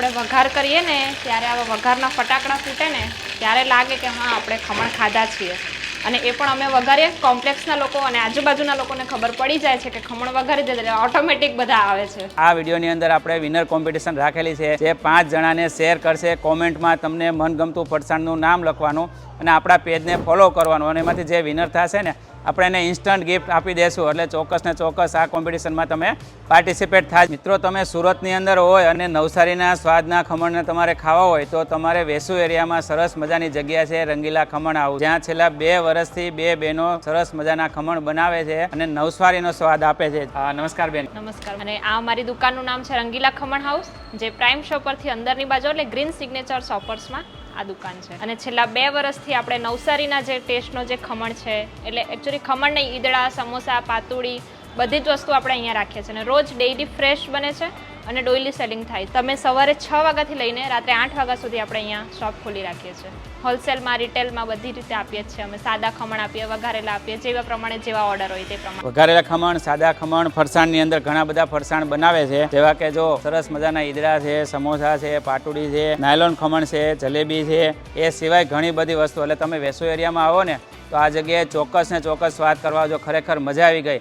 આપણે વઘાર કરીએ ને, ત્યારે આવા વઘારના ફટાકડા ફૂટે ને, ત્યારે લાગે કે હા, આપણે ખમણ ખાધા છીએ. અને એ પણ અમે વઘારીએ. કોમ્પ્લેક્સના લોકો અને આજુબાજુના લોકોને ખબર પડી જાય છે કે ખમણ વઘારી દે એટલે ઓટોમેટિક બધા આવે છે. આ વિડીયોની અંદર આપણે વિનર કોમ્પિટિશન રાખેલી છે, જે પાંચ જણાને શેર કરશે. કોમેન્ટમાં તમને મનગમતું ફરસાણનું નામ લખવાનું અને આપણા પેજને ફોલો કરવાનું. અને એમાંથી જે વિનર થશે ને આપણે એને ઇન્સ્ટન્ટ ગિફ્ટ આપી દેશું. એટલે ચોક્કસ ને ચોક્કસ આ કોમ્પિટિશનમાં તમે પાર્ટિસિપેટ થાય. મિત્રો, તમે સુરતની અંદર હોય અને નવસારીના સ્વાદના ખમણને તમારે ખાવા હોય, તો તમારે વેસુ એરિયામાં સરસ મજાની જગ્યા છે, રંગીલા ખમણ આવું. જ્યાં છેલ્લા બે વર્ષથી બે બહેનો સરસ મજાના ખમણ બનાવે છે અને નવસારીનો સ્વાદ આપે છે. નમસ્કાર બેન. નમસ્કાર. અને આ અમારી દુકાનનું નામ છે રંગીલા ખમણ હાઉસ, જે પ્રાઇમ શોપરથી અંદરની બાજુ એટલે ગ્રીન સિગ્નેચર શોપર્સમાં આ દુકાન છે. અને છેલ્લા બે વર્ષથી આપણે નવસારીના જે ટેસ્ટનો જે ખમણ છે, એટલે એકચ્યુઅલી ખમણ નહીં, ઈદડા, સમોસા, પાતુડી, બધી જ વસ્તુ આપણે અહીંયા રાખીએ છીએ. અને રોજ ડેઈલી ફ્રેશ બને છે. અને ડોઈલી સેલિંગ થાય. તમે સવારે છ વાગ્યાથી લઈને રાત્રે આઠ વાગ્યા સુધી આપણે અહીંયા શોપ ખોલી રાખીએ છીએ. હોલસેલમાં, રિટેલમાં બધી રીતે આપીએ છીએ અમે. સાદા ખમણ આપીએ, વઘારેલા આપીએ, જેવા પ્રમાણે જેવા ઓર્ડર હોય તે પ્રમાણે. વઘારેલા ખમણ, સાદા ખમણ, ફરસાણની અંદર ઘણા બધા ફરસાણ બનાવે છે. જેવા કે જો સરસ મજાના ઈદડા છે, સમોસા છે, પાટુડી છે, નાયલોન ખમણ છે, જલેબી છે, એ સિવાય ઘણી બધી વસ્તુ. એટલે તમે વેસુ એરિયામાં આવો ને, તો આ જગ્યાએ ચોક્કસ ને ચોક્કસ વાત કરવા જો ખરેખર મજા આવી ગઈ.